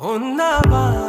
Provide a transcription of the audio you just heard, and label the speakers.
Speaker 1: 온나봐